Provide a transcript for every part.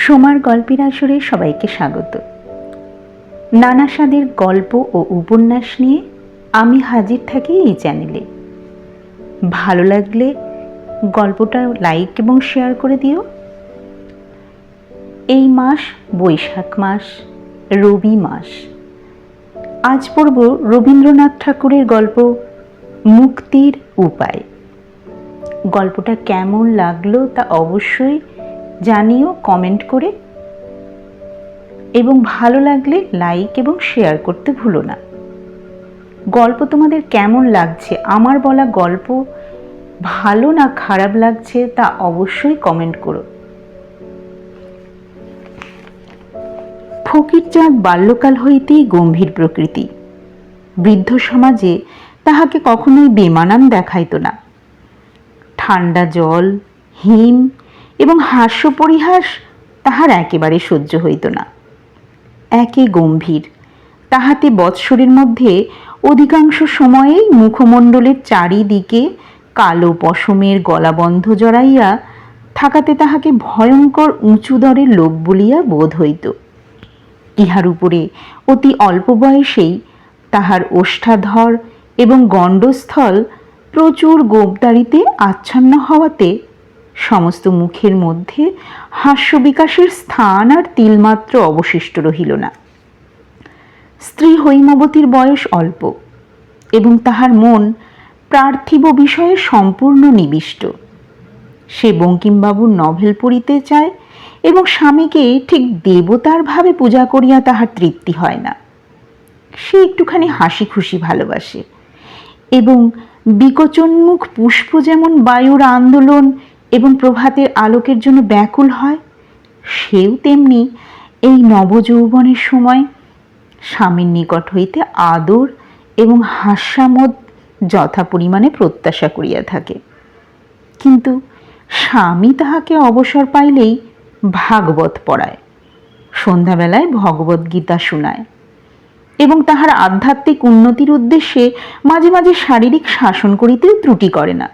সোমার গল্পের আসরে সবাইকে স্বাগত। নানা স্বাদের গল্প ও উপন্যাস নিয়ে আমি হাজির থাকি এই চ্যানেলে। ভালো লাগলে গল্পটা লাইক এবং শেয়ার করে দিও। এই মাস বৈশাখ মাস, রবি মাস। আজ পড়ব রবীন্দ্রনাথ ঠাকুরের গল্প মুক্তির উপায়। গল্পটা কেমন লাগল তা অবশ্যই জানিও কমেন্ট করে। এবং ভালো লাগলে লাইক এবং শেয়ার করতে ভুলো না। গল্প তোমাদের কেমন লাগছে? আমার বলা গল্প ভালো না খারাপ লাগছে তা অবশ্যই কমেন্ট করো। ফকিরচাঁদ বাল্যকাল হইতেই গম্ভীর প্রকৃতি। বৃদ্ধ সমাজে তাহাকে কখনোই বেমানান দেখাইত না। ঠান্ডা জল, হিম এবং হাস্য পরিহাস তাহার একেবারে সহ্য হইত না। একে গম্ভীর, তাহাতে বৎসরের মধ্যে অধিকাংশ সময়েই মুখমণ্ডলের চারিদিকে কালো পশমের গলাবন্ধ জড়াইয়া থাকাতে তাহাকে ভয়ঙ্কর উঁচু দরের লোক বলিয়া বোধ হইত। ইহার উপরে অতি অল্প বয়সেই তাহার ওষ্ঠাধর এবং গণ্ডস্থল প্রচুর গোপদারিতে আচ্ছন্ন হওয়াতে সমস্ত মুখের মধ্যে হাস্য বিকাশের স্থান আর তিলমাত্র অবশিষ্ট রহিল না। স্ত্রী হৈমবতীর বয়স অল্প এবং তাহার মন পার্থিব বিষয়ে সম্পূর্ণ নিবিষ্ট। সে বঙ্কিমবাবুর নভেল পড়িতে চায় এবং স্বামীকে ঠিক দেবতার ভাবে পূজা করিয়া তাহার তৃপ্তি হয় না। সে একটুখানি হাসি খুশি ভালোবাসে এবং বিকচন্মুখ পুষ্প যেমন বায়ুর আন্দোলন এবং প্রভাতের আলোকের জন্য ব্যাকুল হয়, সেও তেমনি এই নবযৌবনের সময় স্বামীর নিকট হইতে আদর এবং হাস্যামোদ যথা পরিমাণে প্রত্যাশা করিয়া থাকে। কিন্তু স্বামী তাহাকে অবসর পাইলেই ভাগবত পড়ায়, সন্ধ্যাবেলায় ভগবত গীতা শোনায় এবং তাহার আধ্যাত্মিক উন্নতির উদ্দেশ্যে মাঝে মাঝে শারীরিক শাসন করিতেও ত্রুটি করে না।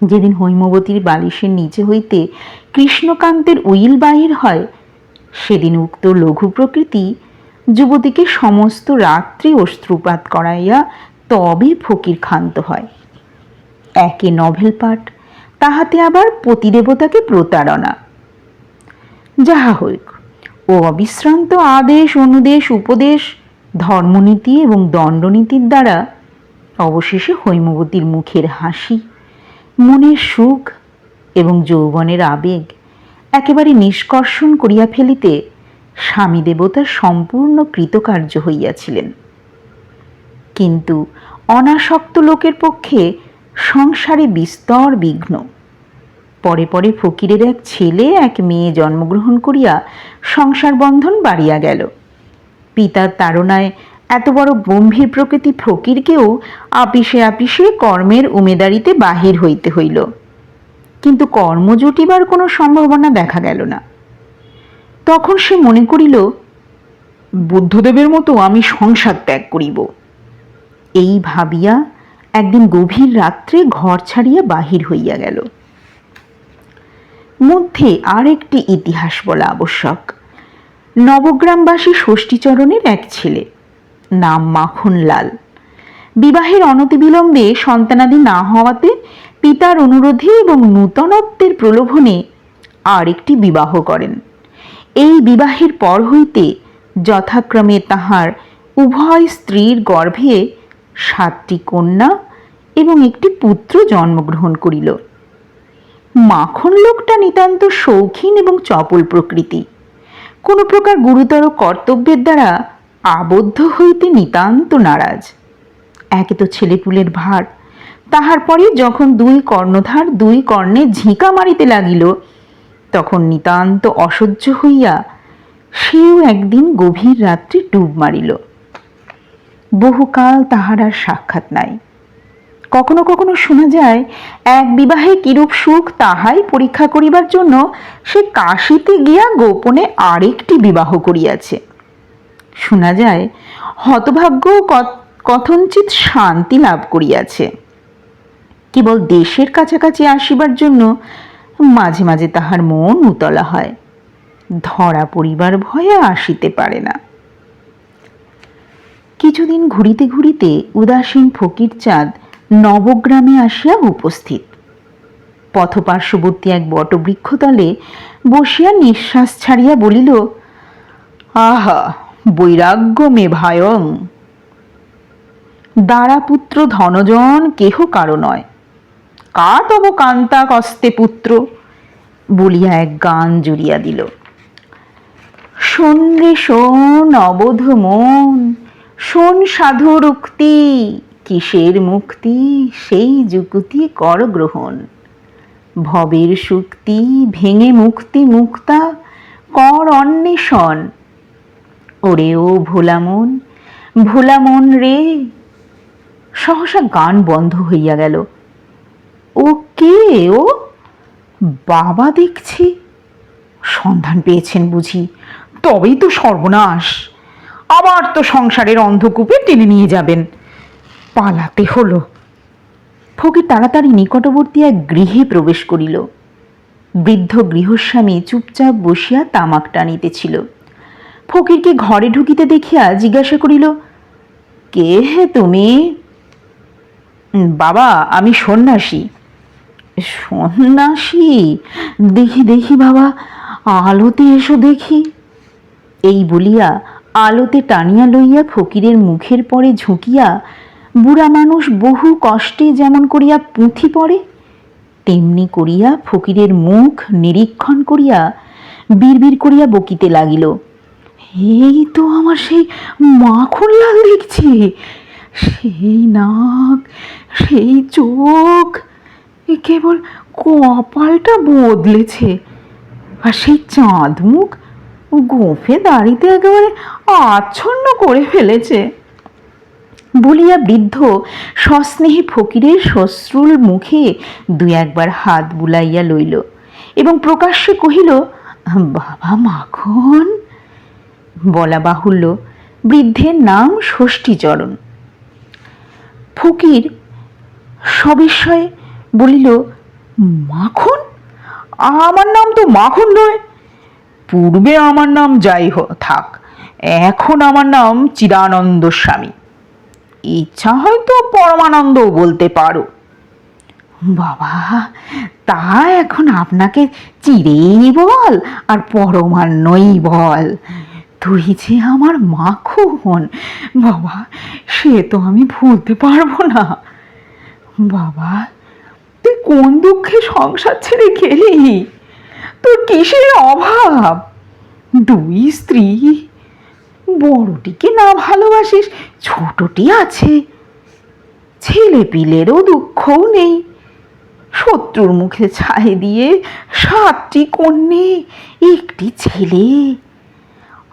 যেদিন হৈমবতীর বালিশের নিচে হইতে কৃষ্ণকান্তের উইল বাহির হয়, সেদিন উক্ত লঘু প্রকৃতি যুবতীকে সমস্ত রাত্রি অশ্রুপাত করাইয়া তবে ফকির ক্ষান্ত হয়। একে নভেল পাঠ, তাহাতে আবার পতিদেবতাকে প্রতারণা। যাহা হইক ও অবিশ্রান্ত আদেশ, অনুদেশ, উপদেশ, ধর্মনীতি এবং দণ্ডনীতির দ্বারা অবশেষে হৈমবতীর মুখের হাসি মনের সুখ এবং যৌবনের আবেগ একেবারে নিষ্কর্ষণ করিয়া ফেলিতে স্বামী দেবতা সম্পূর্ণ কৃতকার্য হইয়াছিলেন। কিন্তু অনাসক্ত লোকের পক্ষে সংসারে বিস্তর বিঘ্ন। পরে পরে ফকিরের এক ছেলে, এক মেয়ে জন্মগ্রহণ করিয়া সংসার বন্ধন বাড়িয়া গেল। পিতার তাড়নায় এত বড় গম্ভীর প্রকৃতি ফকিরকেও আপিসে আপিসে কর্মের উমেদারিতে বাহির হইতে হইল। কিন্তু কর্ম জুটিবার কোনো সম্ভাবনা দেখা গেল না। তখন সে মনে করিল, বুদ্ধদেবের মতো আমি সংসার ত্যাগ করিব। এই ভাবিয়া একদিন গভীর রাত্রে ঘর ছাড়িয়া বাহির হইয়া গেল। মধ্যে আর একটি ইতিহাস বলা আবশ্যক। নবগ্রামবাসী ষষ্ঠীচরণের এক ছেলে নাম মাখনলাল। বিবাহের অনতিবিলম্বে সন্তানাদি না হওয়াতে পিতার অনুরোধে এবং নূতনত্বের প্রলোভনে আর একটি বিবাহ করেন। এই বিবাহের পর হইতে যথাক্রমে তাহার উভয় স্ত্রীর গর্ভে সাতটি কন্যা এবং একটি পুত্র জন্মগ্রহণ করিল। মাখন লোকটা নিতান্ত শৌখিন এবং চপল প্রকৃতি। কোনো প্রকার গুরুতর কর্তব্যের দ্বারা আবদ্ধ হইতে নিতান্ত নারাজ। একে তো ছেলেপুলের ভার। তাহার পরে যখন দুই কর্ণধার দুই কর্ণে ঝিঁকা মারিতে লাগিল, তখন নিতান্ত অসহ্য হইয়া সেও একদিন গভীর রাত্রে ডুব মারিল। বহুকাল তাহার আর সাক্ষাৎ নাই। কখনো কখনো শোনা যায়, এক বিবাহে কিরূপ সুখ তাহাই পরীক্ষা করিবার জন্য সে কাশিতে গিয়া গোপনে আরেকটি বিবাহ করিয়াছে। শোনা যায়, হতভাগ্য কথঞ্চিত শান্তি লাভ করিয়াছে। কেবল দেশের কাছাকাছি আসিবার জন্য মাঝে মাঝে তাহার মন উতলা হয়। ধরা পরিবার ভয়ে আসিতে পারে না। কিছুদিন ঘুরিতে ঘুরিতে উদাসীন ফকির চাঁদ নবগ্রামে আসিয়া উপস্থিত। পথপার্শ্ববর্তী এক বটবৃক্ষতলে বসিয়া নিঃশ্বাস ছাড়িয়া বলিল, আহা বৈরাগ্য মে ভায়ং দারাপুত্র ধনজন কেহ কারও নয়। কা তব কান্তা কস্তে পুত্র? বলিয়া এক গান জুড়িয়া দিল। শোন শোন অবোধ মন, শোন সাধুর উক্তি কিসের মুক্তি সেই যুক্তি কর গ্রহণ। ভবের শুক্তি ভেঙে মুক্তি মুক্তা, কর অন্বেষণ ওরে ও ভোলামন ভোলামন রে। সহসা গান বন্ধ হইয়া গেল। ও কে ও? বাবা দেখছি। সন্ধান পেয়েছেন বুঝি। তবেই তো সর্বনাশ। আবার তো সংসারের অন্ধকূপে টেনে নিয়ে যাবেন। পালাতে হলো। ফকির তাড়াতাড়ি নিকটবর্তী এক গৃহে প্রবেশ করিল। বৃদ্ধ গৃহস্বামী চুপচাপ বসিয়া তামাক টানিতেছিল। ফকিরকে ঘরে ঢুকিতে দেখিয়া জিজ্ঞাসা করিল, কে হে তুমি? বাবা, আমি সন্ন্যাসী। সন্ন্যাসী? দেখি দেখি বাবা, আলোতে এসো দেখি। এই বলিয়া আলোতে টানিয়া লইয়া ফকিরের মুখের পরে ঝুঁকিয়া বুড়া মানুষ বহু কষ্টে যেমন করিয়া পুঁথি পড়ে, তেমনি করিয়া ফকিরের মুখ নিরীক্ষণ করিয়া বিড়বিড় করিয়া বকিতে লাগিল। এই তো আমার সেই মাখন লাল দেখছি। সেই নাক, সেই চোখ কেবল কপালটা বদলেছে। আর সেই চাঁদ মুখ গোফে দাড়িতে একেবারে আচ্ছন্ন করে ফেলেছে। বলিয়া বৃদ্ধ সস্নেহে ফকিরের শ্মশ্রুল মুখে দুই একবার হাত বুলাইয়া লইল এবং প্রকাশ্যে কহিল, বাবা মাখন বলা বাহুল্য, বৃদ্ধের নাম ষষ্ঠীচরণ। ফকির সবিস্ময়ে বলিল, মাখন? আমার নাম তো মাখন নয়। পূর্বে আমার নাম যাই থাক, এখন আমার নাম চিদানন্দ স্বামী। ইচ্ছা হয়তো পরমানন্দও বলতে পারো। বাবা, তা এখন আপনাকে চিরেই বল আর পরমান্নই বল। তুই যে আমার মাখন বাবা, সে তো আমি ভুলতে পারব না। বাবা, তুই কোন দুঃখে সংসার ছেড়ে গেলি? তোর কিসের অভাব? দুই স্ত্রী, বড়টিকে না ভালোবাসিস, ছোটটি আছে। ছেলে পিলেরও দুঃখও নেই। শত্রুর মুখে ছাই দিয়ে সাতটি কন্যে, একটি ছেলে।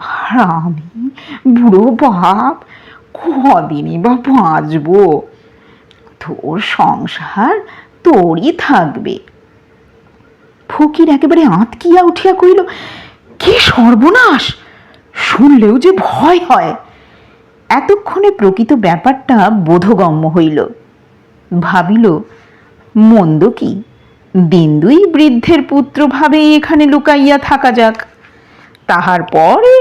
আর আমি বুড়ো বাপ, কদিনই বা বাঁচবো? তোর সংসার তোরই থাকবে। ফকির একেবারে আঁতকিয়া উঠিয়া কহিল, কি সর্বনাশ? শুনলেও যে ভয় হয়। এতক্ষণে প্রকৃত ব্যাপারটা বোধগম্য হইল। ভাবিল, মন্দ কি? দিন দুই বৃদ্ধের পুত্র ভাবে এখানে লুকাইয়া থাকা যাক। তাহার পরে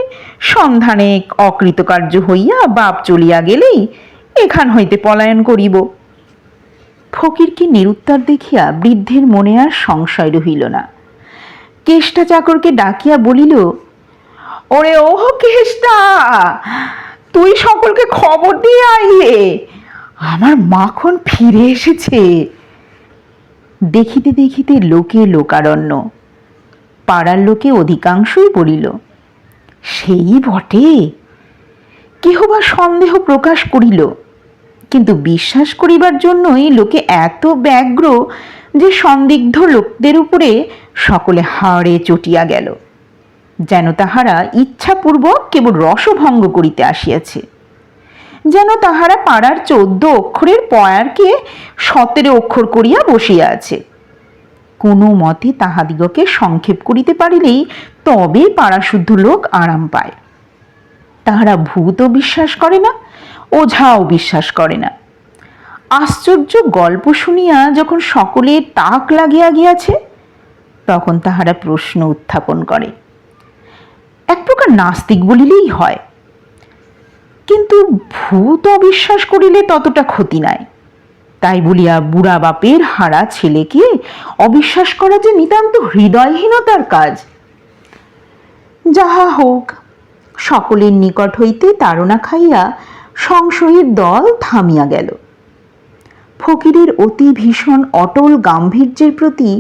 সন্ধানে অকৃতকার্য হইয়া বাপ চলিয়া গেলেই এখান হইতে পলায়ন করিব। ফকিরকে নিরুত্তর দেখিয়া বৃদ্ধের মনে আর সংশয় রহিল না। কেষ্টা চাকরকে ডাকিয়া বলিল, ওরে ও কেষ্টা, তুই সকলকে খবর দিয়ে আইলে আমার মাখন ফিরে এসেছে। দেখিতে দেখিতে লোকে লোকারণ্য পাড়ার লোকে অধিকাংশই বলিল, সেই বটে। কেহ বা সন্দেহ প্রকাশ করিল, কিন্তু বিশ্বাস করিবার জন্যই লোকে এত ব্যগ্র যে সন্দিগ্ধ লোকদের উপরে সকলে হাড়ে চটিয়া গেল, যেন তাহারা ইচ্ছাপূর্বক কেবল রসভঙ্গ করিতে আসিয়াছে, যেন তাহারা পাড়ার চোদ্দ অক্ষরের পয়ারকে সতেরো অক্ষর করিয়া বসিয়া আছে। কোনো মতে তাহাদিগকে সংক্ষেপ করিতে পারিলেই তবে পাড়াশুদ্ধ লোক আরাম পায়। তাহারা ভূতও বিশ্বাস করে না, ওঝাও বিশ্বাস করে না। আশ্চর্য গল্প শুনিয়া যখন সকলে তাক লাগিয়া গিয়াছে, তখন তাহারা প্রশ্ন উত্থাপন করে। এক প্রকার নাস্তিক বলিলেই হয়। কিন্তু ভূত অবিশ্বাস করিলে ততটা ক্ষতি নাই। তাই বলিয়া বুড়া বাপের হারা ছেলেকে অবিশ্বাস করা যে নিতান্ত হৃদয়হীনতার কাজ। যাহা হোক, সকলের নিকট হইতে তাড়না খাইয়া সংশয়ের দল থামিয়া গেল। ফকিরের অতি ভীষণ অটল গাম্ভীর্যের প্রতি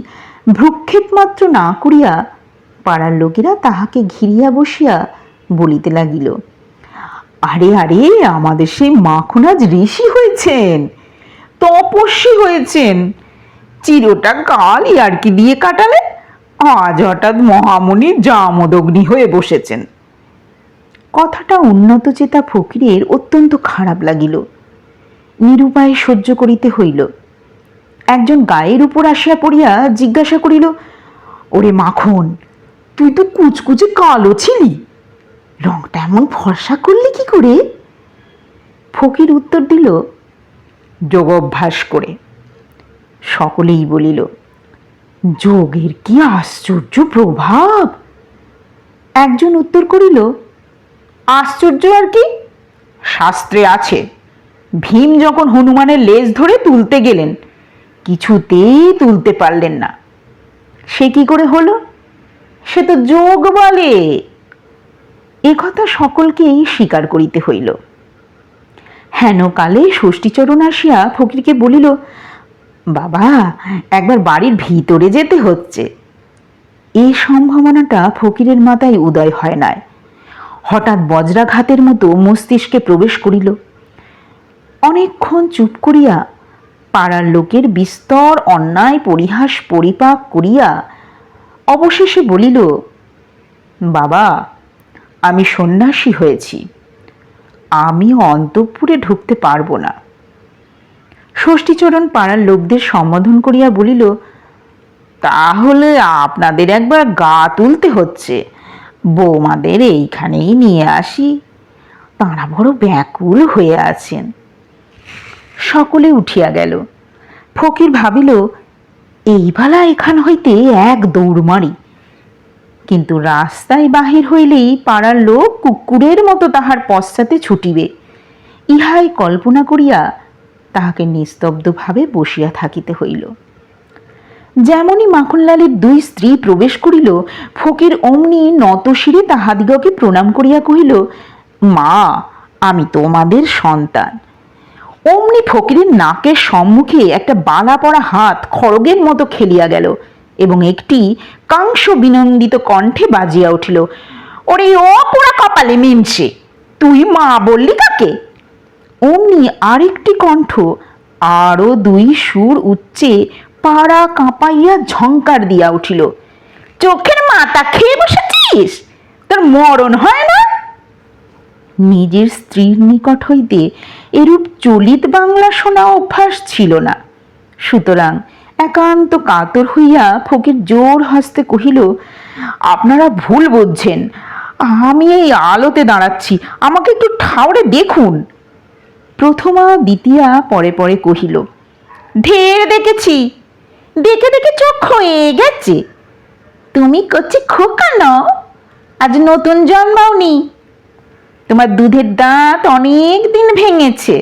ভ্রুক্ষেপ মাত্র না করিয়া পাড়ার লোকেরা তাহাকে ঘিরিয়া বসিয়া বলিতে লাগিল, আরে আরে, আমাদের সেই মাখন আজ ঋষি হয়েছেন! তপস্বী হয়েছেন। চিরটা কাল ইয়ার্কি দিয়ে কাটালেন, আজ হঠাৎ মহামণি জামদগ্নি হয়ে বসেছেন। কথাটা উন্নত চেতা ফকিরের অত্যন্ত খারাপ লাগিল। নিরুপায় সহ্য করিতে হইল। একজন গায়ের উপর আসিয়া পড়িয়া জিজ্ঞাসা করিল, ওরে মাখন, তুই তো কুচকুচে কালো ছিলি। রংটা এমন ফর্সা করলি কি করে? ফকির উত্তর দিল যোগাভ্যাস করে। সকলেই বলিল, যোগের কি আশ্চর্য প্রভাব? একজন উত্তর করিল, আশ্চর্য আর কি? শাস্ত্রে আছে, ভীম যখন হনুমানের লেজ ধরে তুলতে গেলেন, কিছুতেই তুলতে পারলেন না। সে কি করে হলো? সে তো যোগ বলে। একথা সকলকেই স্বীকার করিতে হইল। হেন কালে ষষ্ঠীচরণ আসিয়া ফকিরকে বলিল, বাবা, একবার বাড়ির ভিতরে যেতে হচ্ছে। এই সম্ভাবনাটা ফকিরের মাথায় উদয় হয় নাই। হঠাৎ বজ্রাঘাতের মতো মস্তিষ্কে প্রবেশ করিল। অনেকক্ষণ চুপ করিয়া পাড়ার লোকের বিস্তর অন্যায়, পরিহাস, পরিপাক করিয়া অবশেষে বলিল, বাবা, আমি সন্ন্যাসী হয়েছি। আমি অন্তঃপুরে ঢুকতে পারব না। ষষ্ঠীচরণ পাড়ার লোকদের সম্বোধন করিয়া বলিল, তাহলে আপনাদের একবার গা তুলতে হচ্ছে। বৌমাদের এইখানেই নিয়ে আসি। তাঁরা বড় ব্যাকুল হয়ে আছেন। সকলে উঠিয়া গেল। ফকির ভাবিল, এই বেলা এখান হইতে এক দৌড় মারি কিন্তু রাস্তায় বাহির হইলেই পাড়ার লোক কুকুরের মতো তাহার পশ্চাতে ছুটিবে। ইহাই কল্পনা করিয়া তাহাকে নিস্তব্ধভাবে বসিয়া থাকিতে হইল। যেমনই মাখনলালের দুই স্ত্রী প্রবেশ করিল, ফকির অমনি নতশিরে তাহাদিগকে প্রণাম করিয়া কহিল, মা, আমি তোমাদের সন্তান। অমনি ফকিরের নাকের সম্মুখে একটা বালা পড়া হাত খড়গের মতো খেলিয়া গেল। এবং একটি কাংস বিনন্দিত কণ্ঠে বাজিয়া উঠিল, ওরে ও পোড়া কপালে মিনছে তুই মা বললি কাকে? অমনি আরেকটি কণ্ঠ আরও দুই সুর উচ্চে পাড়া কাঁপাইয়া ঝঙ্কার দিয়া উঠিল, চোখের মাথা খেয়ে বসেছিস? তোর মরণ হয় না? নিজের স্ত্রীর নিকট হইতে এরূপ চলিত বাংলা শোনা অভ্যাস ছিল না। সুতরাং একান্ত কাতর হইয়া ফকির জোর হস্তে কহিল, আপনারা ভুল বুঝছেন। আমি এই আলোতে দাঁড়াচ্ছি। আমাকে একটু ঠাউরে দেখুন। প্রথমা দ্বিতীয়া পরে পরে কহিল, ঢের দেখেছি। দেখে দেখে চোখ হয়ে গেছে। তুমি করছি খোকা খোকানো আজ নতুন জন্মাওনি। তোমার দুধের দাঁত অনেক দিন ভেঙেছে।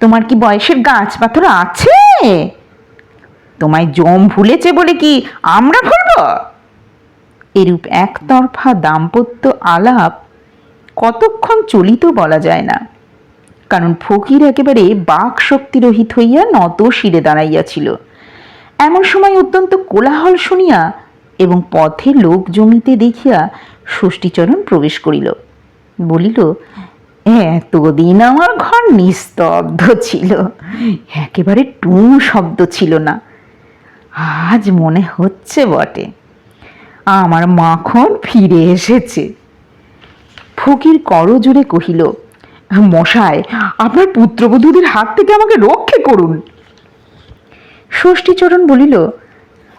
তোমার কি বয়সের গাছ পাথর আছে? তোমায় জম ভুলেছে বলে কি আমরা ভুলব? এরূপ একতরফা দাম্পত্য আলাপ কতক্ষণ চলিত বলা যায় না। কারণ ফকির একেবারে বাক শক্তিরহিত হইয়া নত শিরে দাঁড়াইয়াছিল। এমন সময় অত্যন্ত কোলাহল শুনিয়া এবং পথে লোক জমিতে দেখিয়া ষষ্ঠীচরণ প্রবেশ করিল। বলিল, এতদিন আমার ঘর নিস্তব্ধ ছিল। একেবারে টু শব্দ ছিল না। আজ মনে হচ্ছে বটে। আমার মাখন ফিরে এসেছে। ফকির করজোরে কহিল, মশাই, আপনার পুত্রবধূদের হাত থেকে আমাকে রক্ষে করুন। ষষ্ঠীচরণ বলিল,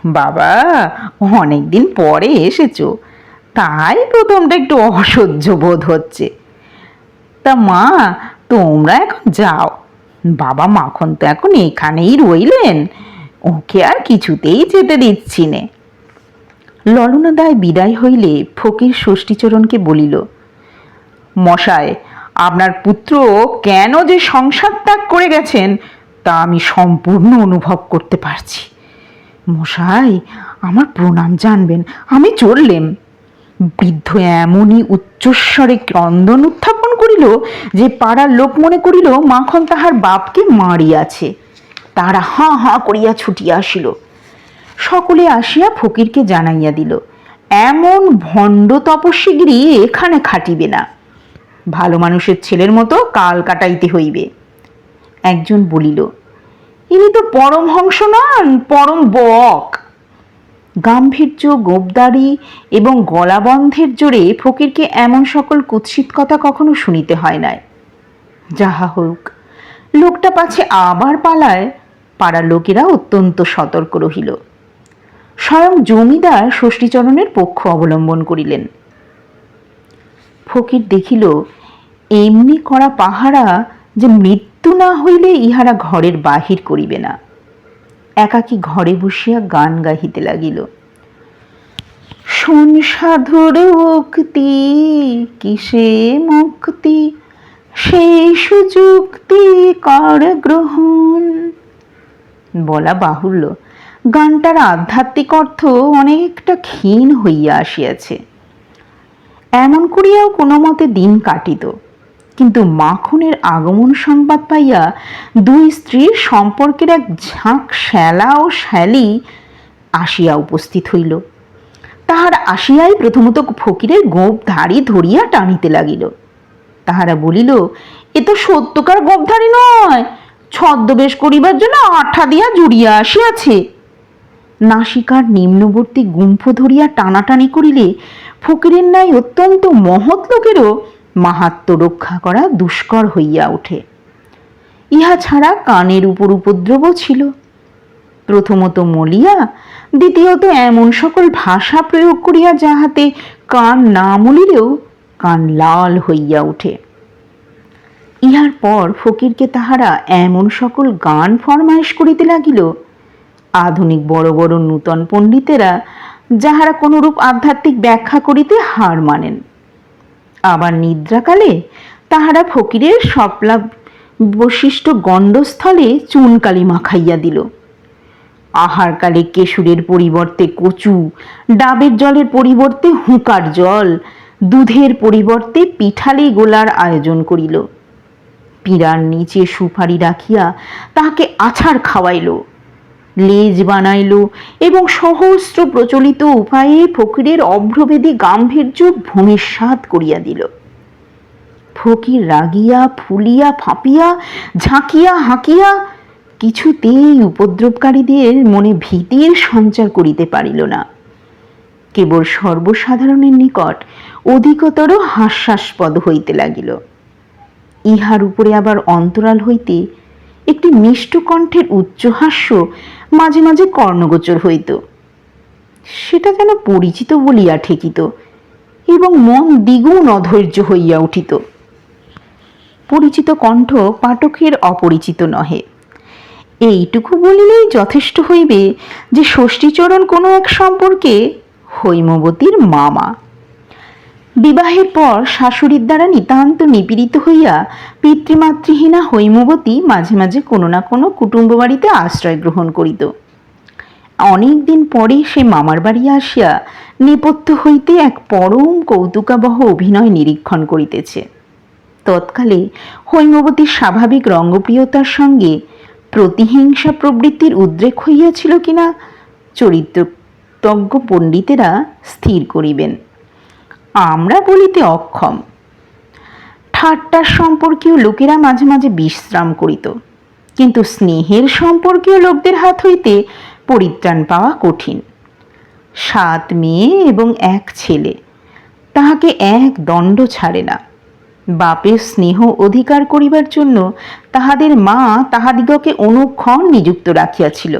বাবা, অনেকদিন পরে এসেছ। তাই প্রথমটা একটু অসহ্য বোধ হচ্ছে। তা মা, তোমরা এখন যাও। বাবা মাখন তো এখন এখানেই রইলেন। ওকে আর কিছুতেই যেতে দিচ্ছি নে। ললনাদায় বিদায় হইলে ফকির ষষ্ঠীচরণকে বলিল, মশায়, আপনার পুত্র কেন যে সংসার ত্যাগ করে গেছেন তা আমি সম্পূর্ণ অনুভব করতে পারছি। মশাই আমার প্রণাম জানবেন, আমি চললেম। বৃদ্ধ এমনই উচ্চস্বরে ক্রন্দন উত্থাপন করিল যে পাড়ার লোক মনে করিল মাখন তাহার বাপকে মারিয়াছে। তারা হাঁ হাঁ করিয়া ছুটিয়া আসিল। সকলে আসিয়া ফকিরকে জানাইয়া দিল, এমন ভণ্ড তপস্বীগিরি এখানে খাটিবে না। ভালো মানুষের ছেলের মতো কাল কাটাইতে হইবে। একজন বলিল, ইনি তো পরমহংস নন পরম বক। গাম্ভীর্য গোবদারি এবং গলাবন্ধের জোরে ফকিরকে এমন সকল কুৎসিত কথা কখনো শুনিতে হয় নাই। যাহা হোক, লোকটা পাছে আবার পালায় পাড়ার লোকেরা অত্যন্ত সতর্ক রহিল। স্বয়ং জমিদার ষষ্ঠীচরণের পক্ষ অবলম্বন করিলেন। ফকির দেখিল, এমনি করা পাহারা যে মৃত্যু না হইলে ইহারা ঘরের বাহির করিবে না। একাকী ঘরে বসিয়া গান গাহিতে লাগিল। শোন সাধুর উক্তি কিসে মুক্তি? সেই সুযুক্তি কর গ্রহণ? বলা বাহুল্য। গানটার আধ্যাত্মিক অর্থ অনেকটা ক্ষীণ হইয়া আসিয়াছে। এমন করিয়াও কোনো মতে দিন কাটিত। কিন্তু মাখনের আগমন সংবাদ পাইয়া দুই স্ত্রীর সম্পর্কের এক ঝাঁক শ্যালা ও শ্যালি আসিয়া উপস্থিত হইল। তাহার আসিয়াই প্রথমত ফকিরের গোপ ধারি ধরিয়া টানিতে লাগিল। তাহারা বলিল, এ তো সত্যকার গোপধারী নয়! ছদ্মবেশ করিবার জন্য আঠা দিয়া জুড়িয়া আসিয়াছে। নাসিকার নিম্নবর্তী গুম্ফ ধরিয়া টানাটানি করিলে ফকিরের ন্যায় অত্যন্ত মহৎ লোকেরও মাহাত্ম রক্ষা করা দুষ্কর হইয়া ওঠে। ইহা ছাড়া কানের উপর উপদ্রব ছিল। প্রথমত মলিয়া, দ্বিতীয়ত এমন সকল ভাষা প্রয়োগ করিয়া যাহাতে কান না মলিলেও কান লাল হইয়া ওঠে। ইহার পর ফকিরকে তাহারা এমন সকল গান ফরমাইশ করিতে লাগিল। আধুনিক বড় বড় নূতন পণ্ডিতেরা যাহারা কোনরূপ আধ্যাত্মিক ব্যাখ্যা করিতে হার মানেন। আবার নিদ্রাকালে তাহারা ফকিরের স্বপ্লা বশিষ্ঠ গণ্ডস্থলে চুনকালি মাখাইয়া দিল। আহারকালে কেশুরের পরিবর্তে কচু, ডাবের জলের পরিবর্তে হুঁকার জল, দুধের পরিবর্তে পিঠালি গোলার আয়োজন করিল। পীড়ার নিচে সুপারি রাখিয়া তাহাকে আছাড় খাওয়াইল, লেজ বানাইল এবং সহস্র প্রচলিত উপায়ে ফকিরের অভ্রভেদী গাম্ভীর্য ভূমিস্বাদ করিয়া দিল। ফকির রাগিয়া, ফুলিয়া, ফাঁপিয়া, ঝাঁকিয়া, হাঁকিয়া কিছুতেই উপদ্রবকারীদের মনে ভীতির সঞ্চার করিতে পারিল না। কেবল সর্বসাধারণের নিকট অধিকতর হাস্যাস্পদ হইতে লাগিল। ইহার উপরে আবার অন্তরাল হইতে একটি মিষ্ট কণ্ঠের উচ্চহাস্য মাঝে মাঝে কর্ণগোচর হইত। সেটা যেন পরিচিত বলিয়া ঠেকিত এবং মন দ্বিগুণ অধৈর্য হইয়া উঠিত। পরিচিত কণ্ঠ পাঠকের অপরিচিত নহে। এইটুকু বলিলেই যথেষ্ট হইবে যে ষষ্ঠীচরণ কোনো এক সম্পর্কে হৈমবতীর মামা। বিবাহের পর শাশুড়ির দ্বারা নিতান্ত নিপীড়িত হইয়া পিতৃমাতৃহীনা হৈমবতী মাঝে মাঝে কোনো না কোনো কুটুম্ব বাড়িতে আশ্রয় গ্রহণ করিত। অনেক দিন পরে সে মামার বাড়ি আসিয়া নেপথ্য হইতে এক পরম কৌতুকাবহ অভিনয় নিরীক্ষণ করিতেছে। তৎকালে হৈমবতীর স্বাভাবিক রঙ্গপ্রিয়তার সঙ্গে প্রতিহিংসা প্রবৃত্তির উদ্রেক হইয়াছিল কিনা চরিত্রতজ্ঞ পণ্ডিতেরা স্থির করিবেন। আমরা বলিতে অক্ষম। ঠাট্টার সম্পর্কীয় লোকেরা মাঝে মাঝে বিশ্রাম করিত। কিন্তু স্নেহের সম্পর্কীয় লোকদের হাত হইতে পরিত্রাণ পাওয়া কঠিন। সাত মেয়ে এবং এক ছেলে, তাহাকে এক দণ্ড ছাড়ে না। বাপের স্নেহ অধিকার করিবার জন্য তাহাদের মা তাহাদিগকে অনুক্ষণ নিযুক্ত রাখিয়াছিল।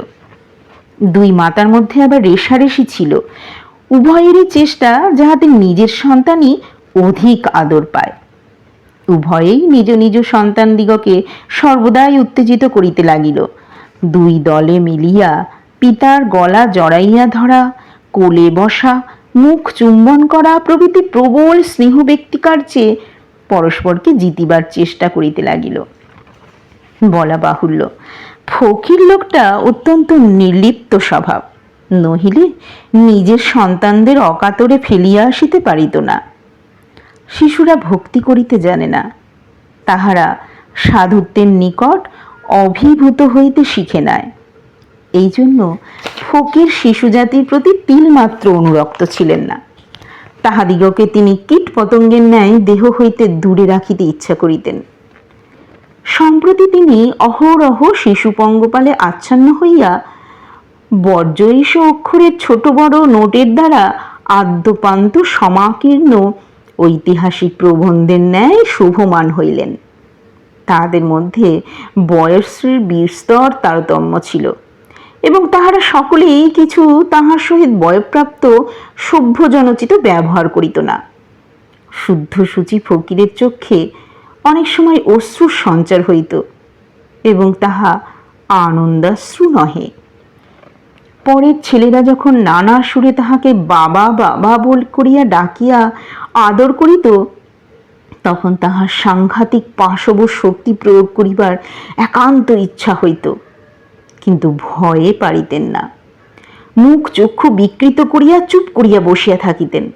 দুই মাতার মধ্যে আবার রেশারেশি ছিল উভয়েরই চেষ্টা যাহাতে নিজের সন্তানই অধিক আদর পায়। উভয়েই নিজ নিজ সন্তানদিগকে সর্বদাই উত্তেজিত করিতে লাগিল। দুই দলে মিলিয়া পিতার গলা জড়াইয়া ধরা, কোলে বসা, মুখ চুম্বন করা প্রভৃতি প্রবল স্নেহ ব্যক্তিকার চেয়ে পরস্পরকে জিতিবার চেষ্টা করিতে লাগিল। বলা বাহুল্য, ফকির লোকটা অত্যন্ত নির্লিপ্ত স্বভাব। নহিলে নিজের সন্তানদের অকাতরে ফেলিয়া আসিতে পারিত না। শিশুরা ভক্তি করিতে জানে না। তাহারা সাধুত্বের নিকট অভিভূত হইতে শিখে নেয় এই জন্য ফকির শিশু জাতির প্রতি তিলমাত্র অনুরক্ত ছিলেন না। তাহাদিগকে তিনি কীট পতঙ্গের ন্যায় দেহ হইতে দূরে রাখিতে ইচ্ছা করিতেন। সম্প্রতি তিনি অহরহ শিশু পঙ্গপালে আচ্ছন্ন হইয়া বর্জয়ীষ অক্ষরের ছোট বড় নোটের দ্বারা আদ্যপান্ত সমাকীর্ণ ঐতিহাসিক প্রবন্ধের ন্যায় শুভমান হইলেন। তাহাদের মধ্যে বয়সের বিস্তর তারতম্য ছিল এবং তাহারা সকলেই কিছু তাহার সহিত বয়প্রাপ্ত সভ্যজনচিত ব্যবহার করিত না। শুদ্ধ সূচি ফকিরের চক্ষে অনেক সময় অশ্রুর সঞ্চার হইত এবং তাহা আনন্দাশ্রু নহে। পরের ছেলেরা যখন নানা সুরে তাহাকে বাবা বাবা বল করিয়া ডাকিয়া আদর করিত, তখন তাহার সাংঘাতিক পাশব শক্তি প্রয়োগ করিবার একান্ত ইচ্ছা হইত। কিন্তু ভয়ে পারিতেন না। মুখ, চক্ষু বিকৃত করিয়া চুপ করিয়া বসিয়া থাকিতেন।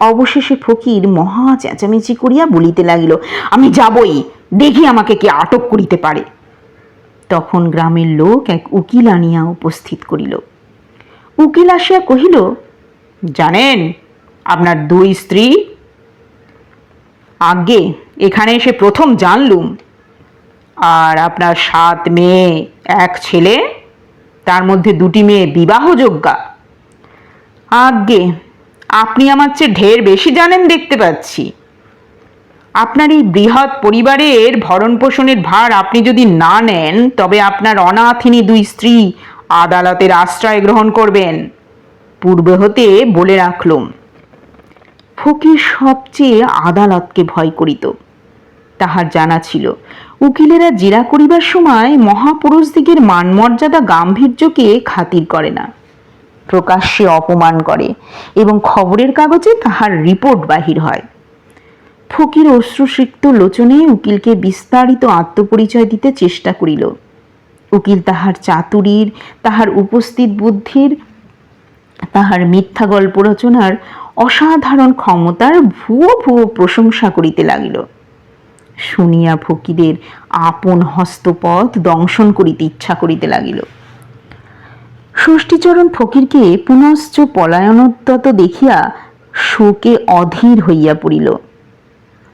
অবশেষে ফকির মহা চেঁচামেচি করিয়া বলিতে লাগিল, আমি যাবই, দেখি আমাকে কে আটক করিতে পারে। তখন গ্রামের লোক এক উকিল আনিয়া উপস্থিত করিল। উকিল আসিয়া কহিল, জানেন, আপনার দুই স্ত্রী? আগে এখানে এসে প্রথম জানলুম। আর আপনার সাত মেয়ে, এক ছেলে, তার মধ্যে দুটি মেয়ে বিবাহযোগ্যা। আগে আপনি আমার চেয়ে ঢের বেশি জানেন দেখতে পাচ্ছি। আপনার এই বৃহৎ পরিবারের ভরণ পোষণের ভার আপনি যদি না নেন, তবে আপনার অনাথিনী দুই স্ত্রী আদালতের আশ্রয় গ্রহণ করবেন। পূর্বে হতে বলে রাখলুম, ফকির সবচেয়ে আদালতকে ভয় করিত। তাহার জানা ছিল, উকিলেরা জেরা করিবার সময় মহাপুরুষদিগের মানমর্যাদা গাম্ভীর্যকে খাতির করে না। প্রকাশ্যে অপমান করে এবং খবরের কাগজে তাহার রিপোর্ট বাহির হয়। ফকির অশ্রুসিক্ত লোচনে উকিলকে বিস্তারিত আত্মপরিচয় দিতে চেষ্টা করিল। উকিল তাহার চাতুরীর, তাহার উপস্থিত বুদ্ধির, তাহার মিথ্যা গল্প রচনার অসাধারণ ক্ষমতার ভুয়ো ভুয়ো প্রশংসা করিতে লাগিল। শুনিয়া ফকিরের আপন হস্তপথ দংশন করিতে ইচ্ছা করিতে লাগিল। ষষ্ঠীচরণ ফকিরকে পুনশ্চ পলায়নোদ্যত দেখিয়া শোকে অধীর হইয়া পড়িল।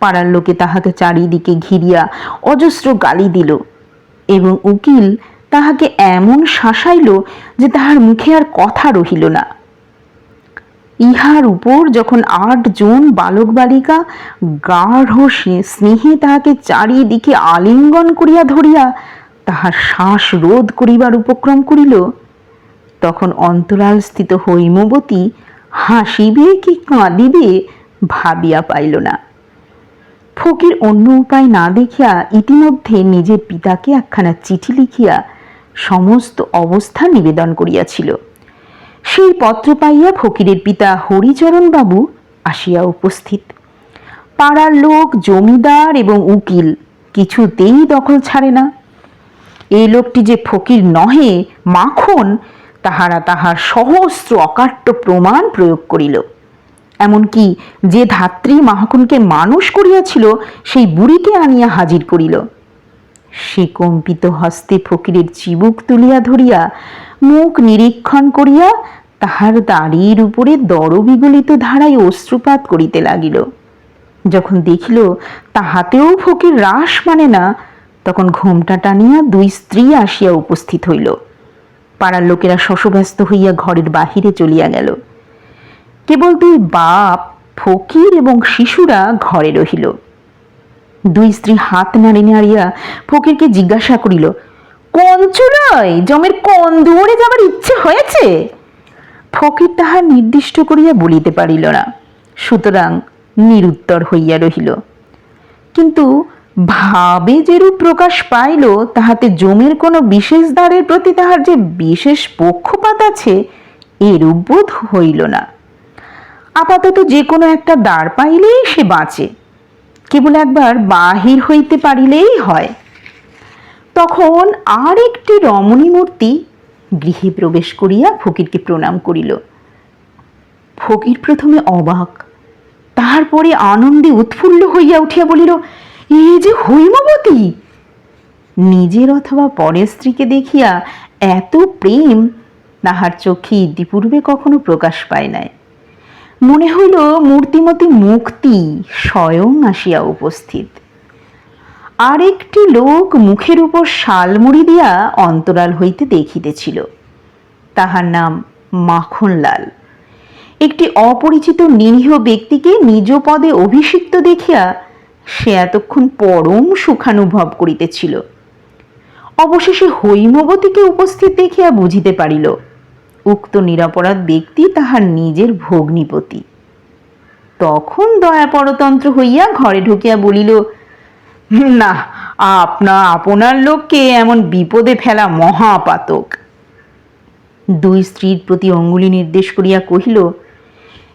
পাড়ার লোকে তাহাকে চারিদিকে ঘিরিয়া অজস্র গালি দিল এবং উকিল তাহাকে এমন শাসাইল যে তাহার মুখে আর কথা রহিল না। ইহার উপর যখন আট জন বালক বালিকা গাঢ় স্নে- স্নেহে তাহাকে চারিদিকে আলিঙ্গন করিয়া ধরিয়া তাহার শ্বাস রোধ করিবার উপক্রম করিল, তখন অন্তরালস্থিত হৈমবতী হাসিবে কি কাঁদিবে ভাবিয়া পাইল না। ফকির অন্য উপায় না দেখিয়া ইতিমধ্যে নিজের পিতাকে একখানা চিঠি লিখিয়া সমস্ত অবস্থা নিবেদন করিয়াছিল। সেই পত্র পাইয়া ফকিরের পিতা হরিচরণ বাবু আসিয়া উপস্থিত। পাড়ার লোক, জমিদার এবং উকিল কিছুতেই দখল ছাড়ে না। এই লোকটি যে ফকির নহে, মাখন, তাহারা তাহার সহস্র অকাট্য প্রমাণ প্রয়োগ করিল। এমনকি যে ধাত্রী মাহকুনকে মানুষ করিয়াছিল, সেই বুড়িকে আনিয়া হাজির করিল। সে কম্পিত হস্তে ফকিরের চিবুক তুলিয়া ধরিয়া মুখ নিরীক্ষণ করিয়া তাহার দাড়ির উপরে দরবিগলিত ধারায় অশ্রুপাত করিতে লাগিল। যখন দেখিল তাহাতেও ফকির রাস মানে না, তখন ঘোমটা টানিয়া দুই স্ত্রী আসিয়া উপস্থিত হইল। পাড়ার লোকেরা শশব্যস্ত হইয়া ঘরের বাহিরে চলিয়া গেল। কেবল দুই বাপ, ফকির এবং শিশুরা ঘরে রহিল। দুই স্ত্রী হাত নাড়ি নাড়িয়া ফকিরকে জিজ্ঞাসা করিল কোন চুলোয় জমের কোন দুয়ারে যাবার ইচ্ছে হয়েছে? ফকির তাহার নির্দিষ্ট করিয়া বলিতে পারিল না। সুতরাং নিরুত্তর হইয়া রহিল। কিন্তু ভাবে যেরূপ প্রকাশ পাইল, তাহাতে জমির কোনো বিশেষ দ্বারের প্রতি তাহার যে বিশেষ পক্ষপাত আছে, এরূপ বোধ হইল না। আপাতত যে কোনো একটা দাঁড় পাইলেই সে বাঁচে। কেবল একবার বাহির হইতে পারিলেই হয়। তখন আর একটি রমণী মূর্তি গৃহে প্রবেশ করিয়া ফকিরকে প্রণাম করিল। ফকির প্রথমে অবাক, তারপরে আনন্দে উৎফুল্ল হইয়া উঠিয়া বলিল, এ যে হৈমবতী! নিজের অথবা পরের স্ত্রীকে দেখিয়া এত প্রেম তাহার চোখে ইতিপূর্বে কখনো প্রকাশ পায় নাই। মনে হইল মূর্তিমতী মুক্তি স্বয়ং আসিয়া উপস্থিত। আরেকটি লোক মুখের উপর শালমুড়ি দিয়া অন্তরাল হইতে দেখিতেছিল। তাহার নাম মাখনলাল। একটি অপরিচিত নিরীহ ব্যক্তিকে নিজ পদে অভিষিক্ত দেখিয়া সে এতক্ষণ পরম সুখানুভব করিতেছিল। অবশেষে হৈমবতীকে উপস্থিত দেখিয়া বুঝিতে পারিল উক্ত নিরাপরাধ ব্যক্তি তাহার নিজের ভগ্নিপতি। তখন দয়া পরতন্ত্র হইয়া ঘরে ঢুকিয়া বলিল, না, আপনা, আপনার লোককে এমন বিপদে ফেলা মহাপাতক। দুই স্ত্রীর প্রতি অঙ্গুলি নির্দেশ করিয়া কহিল,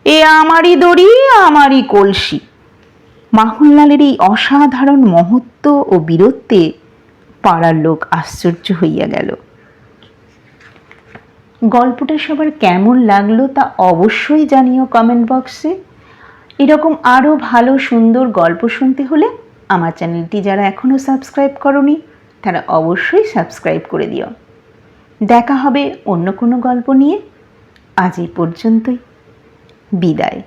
এ আমারই দড়ি, আমারই কলসি। মাখনলালের এই অসাধারণ মহত্ব ও বীরত্বে পাড়ার লোক আশ্চর্য হইয়া গেল। গল্পটা সবার কেমন লাগল তা অবশ্যই জানিও কমেন্ট বক্সে এরকম আরও ভালো, সুন্দর গল্প শুনতে হলে আমার চ্যানেলটি যারা এখনও সাবস্ক্রাইব করনি, তারা অবশ্যই সাবস্ক্রাইব করে দিও। দেখা হবে অন্য কোনো গল্প নিয়ে। আজ এই পর্যন্তই। বিদায়।